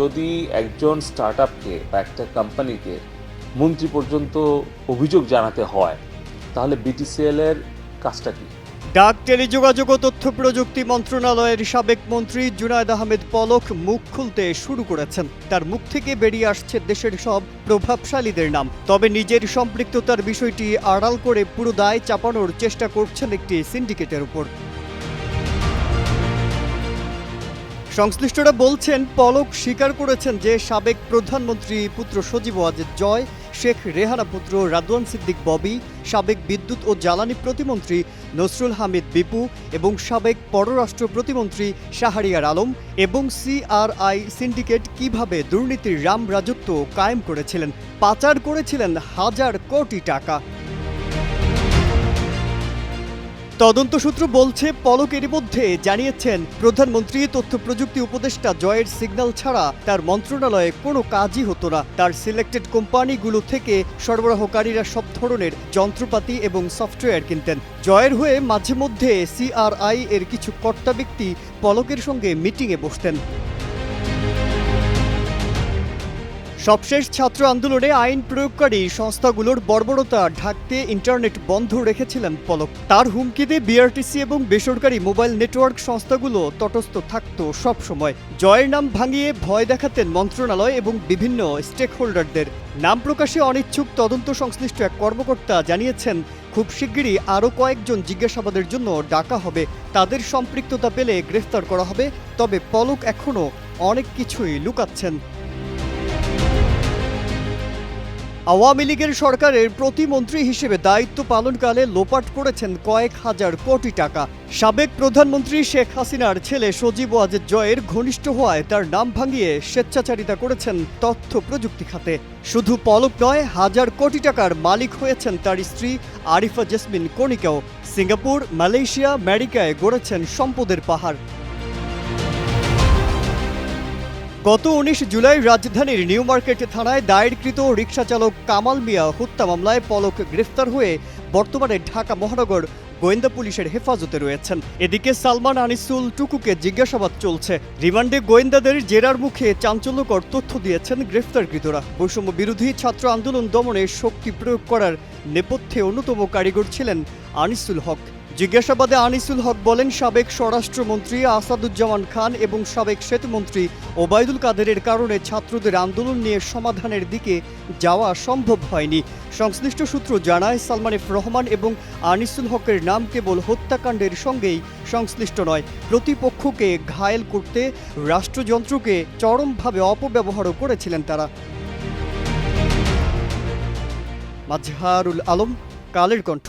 যদি একজন স্টার্ট আপকে বা একটা কোম্পানিকে মন্ত্রী পর্যন্ত অভিযোগ জানাতে হয়, তাহলে বিটিসিএল এর কাজটা কি? ডাক, টেলিযোগাযোগ ও তথ্য প্রযুক্তি মন্ত্রণালয়ের সাবেক মন্ত্রী জুনায়দ আহমেদ পলক মুখ খুলতে শুরু করেছেন। তার মুখ থেকে বেরিয়ে আসছে দেশের সব প্রভাবশালীদের নাম। তবে নিজের সম্পৃক্ততার বিষয়টি আড়াল করে পুরো দায় চাপানোর চেষ্টা করছেন একটি সিন্ডিকেটের উপর। সংশ্লিষ্টরা বলছেন, পলক স্বীকার করেছেন যে সাবেক প্রধানমন্ত্রী পুত্র সজীব ওয়াজেদ জয়, শেখ রেহানা পুত্র রাদওয়ান সিদ্দিক ববি, সাবেক বিদ্যুৎ ও জ্বালানি প্রতিমন্ত্রী নসরুল হামিদ বিপু এবং সাবেক পররাষ্ট্র প্রতিমন্ত্রী শাহরিয়ার আলম এবং সিআরআই সিন্ডিকেট কীভাবে দুর্নীতির রাম রাজত্ব কায়েম করেছিলেন, পাচার করেছিলেন হাজার কোটি টাকা। তদন্ত সূত্র বলছে, পলক মধ্যে জানিয়েছেন, প্রধানমন্ত্রী, তথ্য প্রযুক্তি উপদেষ্টা জয়ের সিগন্যাল ছাড়া তার মন্ত্রণালয়ে কোনো কাজই হতো না। তার সিলেক্টেড কোম্পানিগুলো থেকে সরবরাহকারীরা সব ধরনের যন্ত্রপাতি এবং সফটওয়্যার কিনতেন। জয়ের হয়ে মাঝে মধ্যে সিআরআই এর কিছু কর্তা ব্যক্তি পলকের সঙ্গে মিটিংয়ে বসতেন। সবশেষ ছাত্র আন্দোলনে আইন প্রয়োগকারী সংস্থাগুলোর বর্বরতা ঢাকতে ইন্টারনেট বন্ধ রেখেছিলেন পলক। তার হুমকিতে বিআরটিসি এবং বেসরকারি মোবাইল নেটওয়ার্ক সংস্থাগুলো তটস্থ থাকত সব সময় জয়ের নাম ভাঙিয়ে ভয় দেখাতেন মন্ত্রণালয় এবং বিভিন্ন স্টেক হোল্ডারদের নাম প্রকাশে অনিচ্ছুক তদন্ত সংশ্লিষ্ট এক কর্মকর্তা জানিয়েছেন, খুব শিগগিরই আরও কয়েকজন জিজ্ঞাসাবাদের জন্য ডাকা হবে। তাদের সম্পৃক্ততা পেলে গ্রেফতার করা হবে, তবে পলক এখনও অনেক কিছুই লুকাচ্ছেন। আওয়ামী লীগের সরকারের প্রতিমন্ত্রী হিসেবে দায়িত্ব পালনকালে লোপাট করেছেন কয়েক হাজার কোটি টাকা। সাবেক প্রধানমন্ত্রী শেখ হাসিনার ছেলে সজীব ওয়াজেদ জয়ের ঘনিষ্ঠ হওয়ায় তার নাম ভাঙিয়ে স্বেচ্ছাচারিতা করেছেন তথ্য প্রযুক্তি খাতে। শুধু পলক নয়, হাজার কোটি টাকার মালিক হয়েছেন তার স্ত্রী আরিফা জেসমিন কণিকাও সিঙ্গাপুর, মালয়েশিয়া, আমেরিকায় গড়েছেন সম্পদের পাহাড়। গত উনিশ জুলাই রাজধানীর নিউ মার্কেট থানায় দায়েরকৃত রিকশা চালক কামাল মিয়া হত্যা মামলায় পলক গ্রেফতার হয়ে বর্তমানে ঢাকা মহানগর গোয়েন্দা পুলিশের হেফাজতে রয়েছেন। এদিকে সালমান আনিসুল টুকুকে জিজ্ঞাসাবাদ চলছে। রিমান্ডে গোয়েন্দাদের জেরার মুখে চাঞ্চল্যকর তথ্য দিয়েছেন গ্রেফতারকৃতরা। বৈষম্য বিরোধী ছাত্র আন্দোলন দমনে শক্তি প্রয়োগ করার নেপথ্যে অন্যতম কারিগর ছিলেন আনিসুল হক। জিজ্ঞাসাবাদে আনিসুল হক বলেন, সাবেক স্বরাষ্ট্রমন্ত্রী আসাদুজ্জামান খান এবং সাবেক সেতুমন্ত্রী ওবায়দুল কাদেরের কারণে ছাত্রদের আন্দোলন নিয়ে সমাধানের দিকে যাওয়া সম্ভব হয়নি। সংশ্লিষ্ট সূত্র জানায়, সালমান এফ রহমান এবং আনিসুল হকের নাম কেবল হত্যাকাণ্ডের সঙ্গেই সংশ্লিষ্ট নয়, প্রতিপক্ষকে ঘায়েল করতে রাষ্ট্রযন্ত্রকে চরমভাবে অপব্যবহারও করেছিলেন তারা। মাজহারুল আলম, কালের কণ্ঠ।